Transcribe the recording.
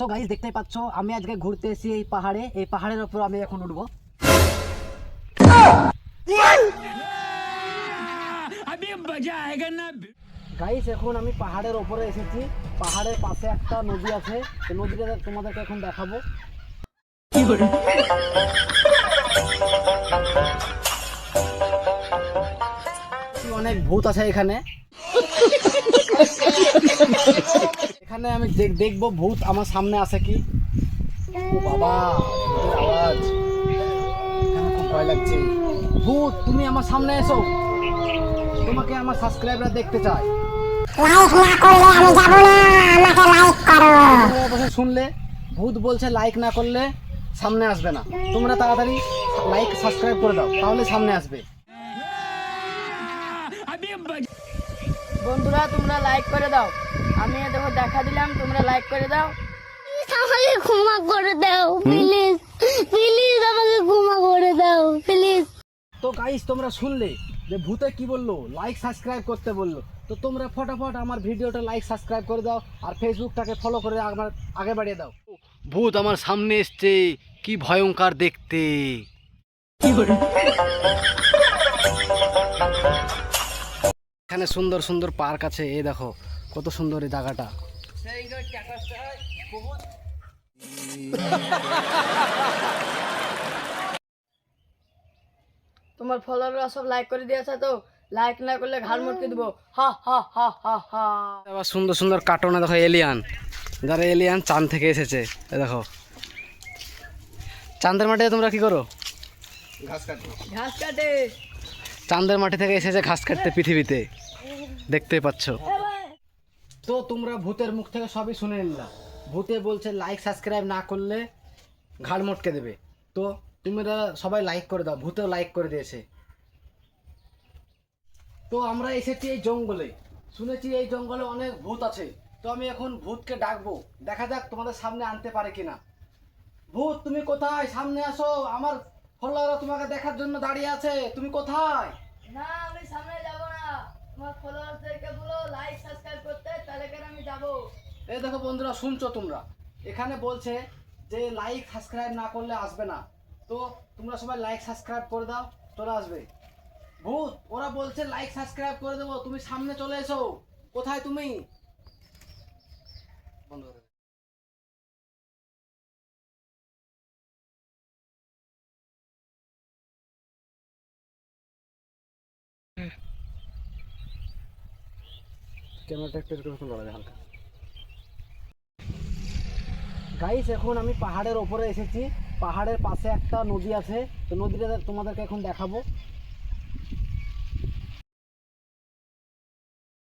So guys দেখতেই পাচ্ছ, আমি আজকে ঘুরতে এসেছি এই পাহাড়ে। এই পাহাড়ের উপর আমি এখন উঠবো। গাইস এখন আমি পাহাড়ের উপরে এসেছি। পাহাড়ের পাশে একটা নদী আছে। তো নদীটা তোমাদেরকে এখন দেখাবো। অনেক ভূত আছে এখানে। এখানে আমি দেখ- দেখব ভূত আমার সামনে আছে কি? ও বাবা আওয়াজ। খুব ভয় লাগছে? ভূত তুমি আমার সামনে এসো। তোমাকে আমার সাবস্ক্রাইবার দেখতে চাই। তোমরা বসে শুনলে? ভূত বলছে লাইক না করলে সামনে আসবে না। তোমরা তাড়াতাড়ি লাইক সাবস্ক্রাইব করে দাও তাহলে সামনে আসবে। বন্ধুরা তোমরা লাইক করে দাও। আমি দেখো দেখা দিলাম তোমরা লাইক করে দাও। আমাকে ক্ষমা করে দাও প্লিজ। প্লিজ আমাকে ক্ষমা করে দাও প্লিজ। তো গাইস তোমরা শুনলে যে ভূতে কি বলল? লাইক সাবস্ক্রাইব করতে বলল। তো তোমরা ফটাফট আমার ভিডিওটা লাইক সাবস্ক্রাইব করে দাও আর ফেসবুকটাকে ফলো করে আমার আগে বাড়িয়ে দাও। ভূত আমার সামনে এসছে কি ভয়ঙ্কর দেখতে। এখানে সুন্দর সুন্দর পার্ক আছে এই দেখো কত সুন্দর এই জায়গাটা। তোমার ফলোয়াররা সব লাইক করে দিয়েছে তো? লাইক না করলে ঘাড় মুটকে দিব। হা হা হা হা হা। আবার সুন্দর সুন্দর কার্টুনে দেখো এলিয়ান যারা এলিয়ান চাঁদ থেকে এসেছে এ দেখো। চাঁদের মাঠে তোমরা কি করো? ঘাস কাটো ঘাস কাটে। চাঁদের মাটি থেকে এসেছে ঘাস কাটতে পৃথিবীতে। দেখতে পাচ্ছ। তো তোমরা ভূতের মুখ থেকে সবই শুনে নিলা। ভূতে বলছে লাইক সাবস্ক্রাইব না করলে ঘাড় মটকে দেবে। তো তোমরা সবাই লাইক করে দাও। ভূতেও লাইক করে দিয়েছে। তো আমরা এসেছি এই জঙ্গলে। শুনেছি এই জঙ্গলে অনেক ভূত আছে। তো আমি এখন ভূতকে ডাকবো। দেখা যাক তোমাদের সামনে আনতে পারে কিনা। ভূত, তুমি কোথায়? সামনে আসো। আমার ফলোয়াররা তোমাকে দেখার জন্য দাঁড়িয়ে আছে। তুমি কোথায়? না আমি সামনে যাব না। তোমার ফলোয়ারদেরকে বলো লাইক সাবস্ক্রাইব করতে তাহলে কেন আমি যাব? এই দেখো বন্ধুরা শুনছো তোমরা? এখানে বলছে যে লাইক সাবস্ক্রাইব না করলে আসবে না। তো তোমরা সবাই লাইক সাবস্ক্রাইব করে দাও চলে আসবে। ভূত ওরা বলছে লাইক সাবস্ক্রাইব করে দেবো তুমি সামনে চলে এসো। কোথায় তুমি? বন্ধ ক্যামেরাটা একটু এরকম হালকা। গাইস এখন আমি পাহাড়ের ওপরে এসেছি। পাহাড়ের পাশে একটা নদী আছে। তো নদীটা তোমাদেরকে এখন দেখাবো।